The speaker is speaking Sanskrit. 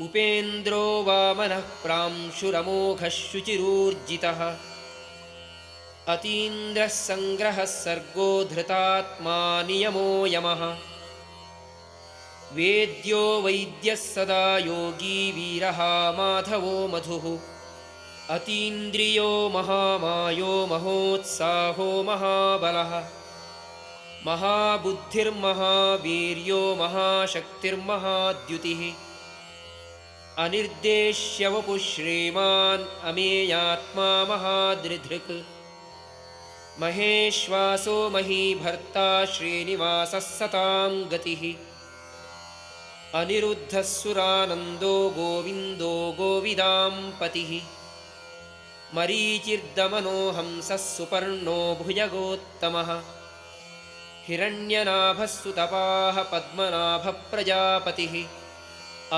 उपेन्द्रो वामनः प्रांशुरमोघः शुचिरूर्जितः अतीन्द्रः सङ्ग्रहः सर्गो धृतात्मा नियमो यमः। वेद्यो वैद्यः सदा योगी वीरः माधवो मधुः। अतीन्द्रियो महामायो महोत्साहो महाबलः। महाबुद्धिर्महावीर्यो महाशक्तिर्महाद्युतिः अनिर्देश्यवपुः श्रीमान् अमेयात्मा महादृधृक्। महेश्वासो महीभर्ता श्रीनिवासः सतां गतिः। अनिरुद्धः सुरानन्दो गोविन्दो गोविदां पतिः। मरीचिर्दमनो हंसः सुपर्णो भुजगोत्तमः। हिरण्यनाभः सुतपाः पद्मनाभप्रजापतिः